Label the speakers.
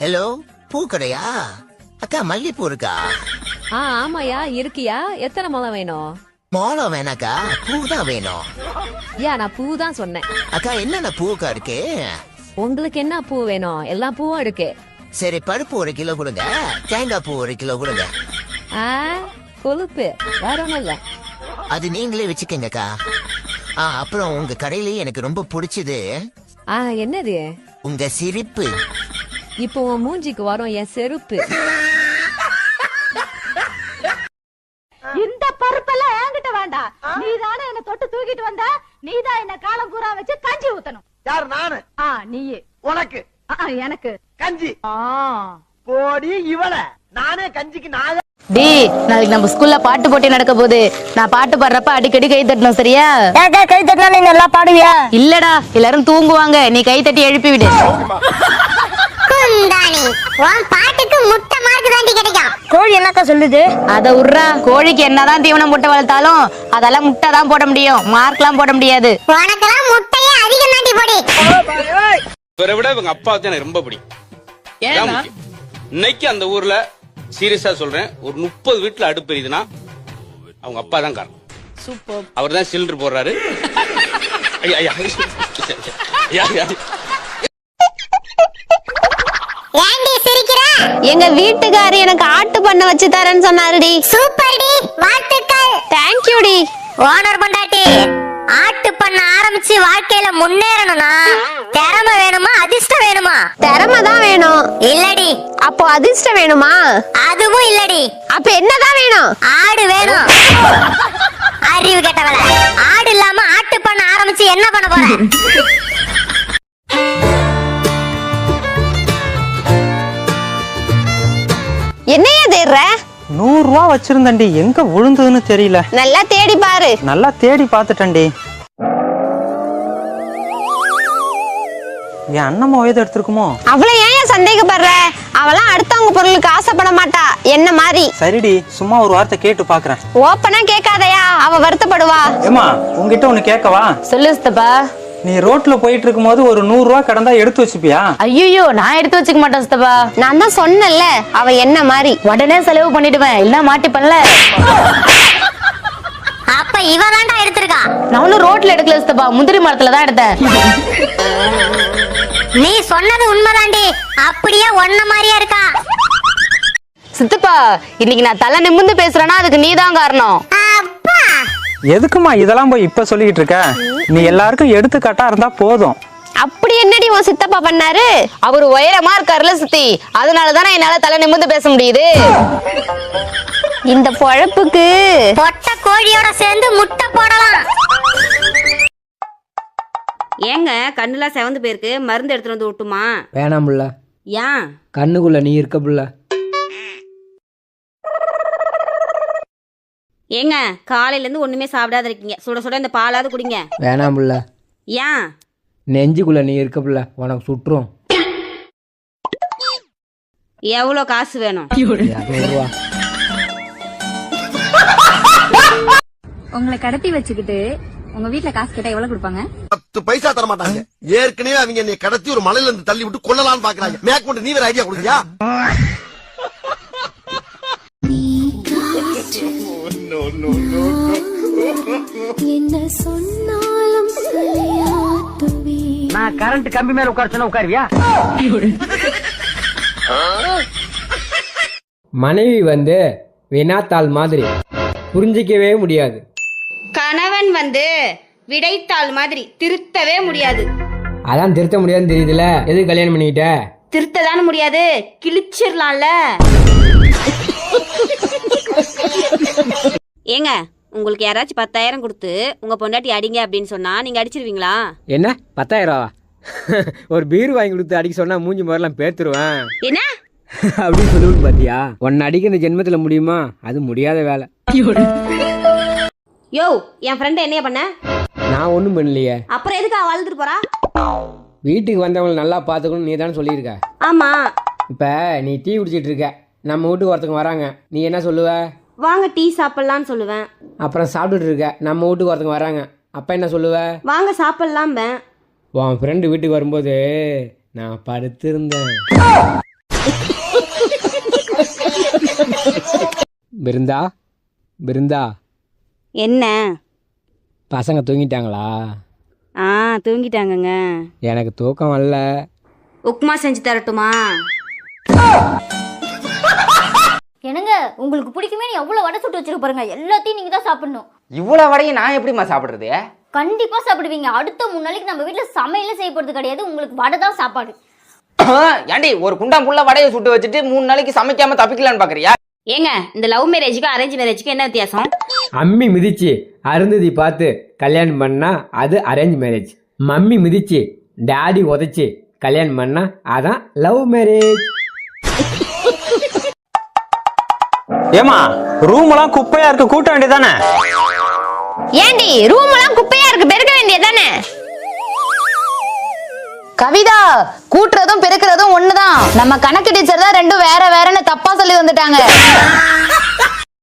Speaker 1: Hello பூ கடையா அக்கா மல்லிப்பூ இருக்கா?
Speaker 2: ஆ ஆமாயா இருக்கியா? எத்தனை முளம் வேணும்?
Speaker 1: மோளம் வேணாக்கா பூ தான் வேணும்.
Speaker 2: யா நான் பூ தான் சொன்னேன்.
Speaker 1: அக்கா என்னென்ன பூக்கா இருக்கு?
Speaker 2: உங்களுக்கு என்ன பூ வேணும்? எல்லா பூவும் இருக்கு.
Speaker 1: சரி பருப்பு ஒரு கிலோ கொடுங்க. தேங்காய் பூ ஒரு கிலோ கொடுங்க.
Speaker 2: ஆ கொழுப்பு. வேற ஒண்ணும் இல்ல.
Speaker 1: அது நீங்களே வச்சுக்கோங்கக்கா. ஆ அப்புறம் உங்க கடையிலேயே எனக்கு ரொம்ப பிடிச்சது.
Speaker 2: ஆ என்னது?
Speaker 1: உங்க சிரிப்பு.
Speaker 2: இப்போ உன் மூஞ்சிக்கு வரும் என் செருப்பு.
Speaker 3: இந்த பருப்பெல்லாம் என்கிட்ட வேண்டாம் நீதானே என்ன தொட்டு தூக்கிட்டு வந்த? நீதான் என்ன காலம் பூரா வச்சு கஞ்சி ஊத்தணும்.
Speaker 4: யார் நானு?
Speaker 3: ஆ நீயே.
Speaker 4: உனக்கு?
Speaker 3: எனக்கு.
Speaker 4: கஞ்சி.
Speaker 3: ஆ.
Speaker 4: போடி இவள. நானே கஞ்சிக்கு நான்
Speaker 5: டி நாளைக்கு நம்ம ஸ்கூல்ல பாட்டு போட்டி நடக்க போகுது. நான் பாட்டு பாடுறப்ப அடிக்கடி கை தட்டணும் சரியா?
Speaker 6: கை தட்டினா நீ நல்லா பாடுவியா
Speaker 5: இல்லடா எல்லாரும் தூங்குவாங்க. நீ கை தட்டி எழுப்பி விடு.
Speaker 6: குந்தாணி உன் பாட்டுக்கு முட்டை மார்க் தாண்டி கிடைக்கும். கோழி என்னக்கா சொல்லுது?
Speaker 5: அத உர்றா. கோழிக்கு என்னதான் தீவனம் போட்டு வளர்த்தாலும் அதெல்லாம் முட்டை தான் போட முடியும். மார்க்லாம் போட முடியாது.
Speaker 6: உனக்கெல்லாம் முட்டையே அதிகம் தாண்டி போடி.
Speaker 7: இவரை விட இவங்க அப்பா தான் எனக்கு ரொம்ப பிடிக்கும். முக்கியம். இன்னைக்கு அந்த ஊர்ல சீரியஸா சொல்றேன். ஒரு முப்பது வீட்டுல அடுப்பு எரியுதுன்னா அவங்க அப்பா தான் காரணம். சூப்பர். அவர் தான் சிலிண்டர் போடுறாரு. ஐயா, ஐயா. ஐயா, ஐயா.
Speaker 6: ஏண்டி சிரிக்கிற?
Speaker 5: எங்க வீட்டுக்காரி எனக்கு ஆட்டு பண்ண வச்சு தரேன்னு சொன்னாருடி.
Speaker 6: சூப்பர் டி வாழ்த்துக்கள்
Speaker 5: தேங்க்யூ டி.
Speaker 6: ஓனர் பொண்டாட்டி ஆட்டு பண்ண ஆரம்பிச்சு வாழ்க்கையில முன்னேறணும்னா திறமை வேணுமா அதிர்ஷ்டம் வேணுமா?
Speaker 5: திறமை தான் வேணும்.
Speaker 6: இல்லடி.
Speaker 5: அப்போ அதிர்ஷ்டம் வேணுமா?
Speaker 6: அதுவும் இல்லடி.
Speaker 5: அப்ப என்னதான் வேணும்?
Speaker 6: ஆடு வேணும். அறிவு கெட்டவள. ஆடு இல்லாம ஆட்டு பண்ண ஆரம்பிச்சு என்ன பண்ண போற?
Speaker 5: தேடுற
Speaker 8: நூறு ரூபா வச்சிருந்தேன்டி. எங்க விழுந்ததுன்னு தெரியல.
Speaker 5: நல்லா தேடி பாரு.
Speaker 8: நல்லா தேடி பார்த்துட்டேன்டி. என் அண்ணம்மா வயது எடுத்திருக்குமோ?
Speaker 5: அவளை ஏன் சந்தேகப்படுற? அவளாம் அடுத்தவங்க பொருளுக்கு ஆசைப்பட மாட்டா. என்ன மாதிரி?
Speaker 8: சரிடி சும்மா ஒரு வார்த்தை கேட்டு பாக்குறேன்
Speaker 5: ஓப்பனா கேட்காதயா. அவ வருத்தப்படுவா.
Speaker 8: ஏமா உங்ககிட்ட ஒண்ணு கேட்கவா?
Speaker 5: சொல்லு சித்தப்பா.
Speaker 8: நீ ரோட்ல போயிட்டு இருக்கும்போது ஒரு நூறு ரூபா கிடந்தா எடுத்து வச்சுப்பியா?
Speaker 5: ஐயோ நான் எடுத்து வச்சுக்க மாட்டேன் சித்தப்பா. நான் தான் சொன்னேன்ல அவ என்ன மாதிரி? உடனே செலவு பண்ணிடுவேன். இல்ல மாட்டிப்பல்ல
Speaker 6: அப்ப இவ தாண்டா எடுத்திருக்கா.
Speaker 5: நானும் ரோட்ல எடுக்கல சித்தப்பா. முந்திரி மரத்துல தான் எடுத்தேன்.
Speaker 6: நீ சொன்னது உண்மைதாண்டி. அப்படியே ஒன்ன மாதிரியே இருக்கா?
Speaker 5: சித்தப்பா இன்னைக்கு நான் தலை நிமிர்ந்து பேசுறேன்னா அதுக்கு நீதான் காரணம்.
Speaker 8: எதுக்குமா இதெல்லாம் போய் இப்ப சொல்லிக்கிட்டு இருக்க? நீ எல்லாருக்கும் எடுத்துக்காட்டா இருந்தா போதும்.
Speaker 5: அப்படி என்னடி உன் சித்தப்பா பண்ணாரு? அவர் உயரமா இருக்காருல சித்தி. அதனால தானே என்னால தலை நிமிர்ந்து பேச முடியுது? இந்த பொழப்புக்கு
Speaker 6: பொட்டை கோழியோட சேர்ந்து முட்டை போடலாம்.
Speaker 9: ஏங்க கண்ணுலாம் செவந்து போயிருக்கு. மருந்து எடுத்துட்டு வந்து விட்டுமா
Speaker 10: வேணாம் புள்ள.
Speaker 9: ஏன்?
Speaker 10: கண்ணுக்குள்ள நீ இருக்க புள்ள.
Speaker 9: ஏங்க காலையில இருந்து ஒண்ணுமே சாப்பிடாத இருக்கீங்க. சுட சுட இந்த பாலாவது குடிங்க.
Speaker 10: வேணாம் புள்ள.
Speaker 9: ஏன்?
Speaker 10: நெஞ்சுக்குள்ள நீ இருக்க புள்ள. உனக்கு சுற்றும்.
Speaker 9: எவ்வளோ காசு வேணும்?
Speaker 10: இரநூறுவா
Speaker 3: உங்களை கடத்தி வச்சுக்கிட்டு உங்க வீட்ல காசு கேட்டா எவ்வளவு கொடுப்பாங்க?
Speaker 4: பத்து பைசா தர மாட்டாங்க. ஏற்கனவே அவங்க என்னை கடத்தி ஒரு மலையில இருந்து தள்ளி விட்டு கொல்லலாம்னு பாக்குறாங்க. மேற்கொண்டு நீ வேற ஐடியா கொடுக்கியா
Speaker 10: நான் கரண்ட் கம்பி மேல உட்கார சொன்னா உட்காருவியா? மனைவி வந்து வினாத்தாள் மாதிரி புரிஞ்சிக்கவே முடியாது.
Speaker 9: கணவன் வந்து விடைத்தாள் மாதிரி திருத்தவே முடியாது.
Speaker 10: அதான் திருத்த முடியாதுன்னு தெரியுதுல. எது கல்யாணம் பண்ணிக்கிட்ட?
Speaker 9: திருத்த தானே முடியாது. கிழிச்சிடலாம்ல ஏங்க உங்களுக்கு யாராச்சும் பத்தாயிரம் கொடுத்து உங்க பொண்டாட்டி அடிங்க அப்படின்னு சொன்னா நீங்க அடிச்சிருவீங்களா?
Speaker 10: என்ன? பத்தாயிரம் ஒரு பீர் வாங்கி கொடுத்து அடிக்க சொன்னா மூஞ்சி மாதிரிலாம் பேத்துருவேன்.
Speaker 9: என்ன?
Speaker 10: அப்படின்னு சொல்லிவிட்டு பாத்தியா? உன்னை அடிக்க இந்த ஜென்மத்துல முடியுமா? அது முடியாத வேலை.
Speaker 9: யோ என் ஃப்ரெண்ட் என்னைய பண்ண?
Speaker 10: நான் ஒன்றும் பண்ணலையே.
Speaker 9: அப்புறம் எதுக்கு அவ வாழ்ந்துட்டு போறா?
Speaker 10: வீட்டுக்கு வந்தவங்களை நல்லா பார்த்துக்கணும் நீ தானே சொல்லியிருக்க.
Speaker 9: ஆமா.
Speaker 10: இப்போ நீ டீ குடிச்சிட்டு இருக்க. நம்ம வீட்டுக்கு ஒருத்தவங்க வராங்க. நீ என்ன சொல்லுவ?
Speaker 9: வாங்க டீ சாப்பிடலாம்னு சொல்லுவேன்.
Speaker 10: அப்புறம் சாப்பிட்டுட்டு இருக்க. நம்ம வீட்டுக்கு ஒருத்தவங்க வராங்க. அப்போ என்ன சொல்லுவ?
Speaker 9: வாங்க சாப்பிடலாம்
Speaker 10: உன் ஃப்ரெண்டு வீட்டுக்கு வரும்போது நான் படுத்திருந்தேன். பிருந்தா பிருந்தா.
Speaker 9: என்ன?
Speaker 10: பசங்க தூங்கிட்டாங்களா?
Speaker 9: ஆ தூங்கிட்டாங்கங்க.
Speaker 10: எனக்கு தூக்கம் வரல.
Speaker 9: உப்புமா செஞ்சு தரட்டுமா?
Speaker 3: என்னங்க உங்களுக்கு பிடிக்குமே எவ்வளவு வடை சுட்டு வச்சிருக்க பாருங்க. எல்லாத்தையும் நீங்க தான் சாப்பிடணும்.
Speaker 11: இவ்வளவு வடையும் நான் எப்படிம்மா சாப்பிடுறது?
Speaker 3: கண்டிப்பா சாப்பிடுவீங்க. அடுத்த மூணு நாளைக்கு நம்ம வீட்டுல சமையல செய்யப்படுறது கிடையாது. உங்களுக்கு வடை தான் சாப்பாடு.
Speaker 11: ஏண்டி ஒரு குண்டாம் புள்ள வடையை சுட்டு வச்சுட்டு மூணு நாளைக்கு சமைக்காம தப்பிக்கலான்னு பாக்குறியா?
Speaker 9: ஏங்க இந்த லவ் மேரேஜுக்கும் அரேஞ்ச் மேரேஜுக்கும் என்ன வித்தியாசம்?
Speaker 10: அம்மி மிதிச்சு அருந்ததி பார்த்து கல்யாணம் பண்ணா அது அரேஞ்ச் மேரேஜ் மம்மி மிதிச்சு டாடி உதைச்சு கல்யாணம் பண்ணா அதான் லவ் மேரேஜ்
Speaker 8: ஏமா ரூம் எல்லாம் குப்பையா இருக்கு கூட்ட வேண்டியதானே
Speaker 5: ஏண்டி ரூம் எல்லாம் குப்பையா இருக்கு பெருக்க வேண்டியதானே கவிதா கூட்டுறதும் பெருக்கிறதும் ஒண்ணுதான். நம்ம கணக்கு டீச்சர் தான் ரெண்டும் வேற வேறன்னு தப்பா சொல்லி வந்துட்டாங்க.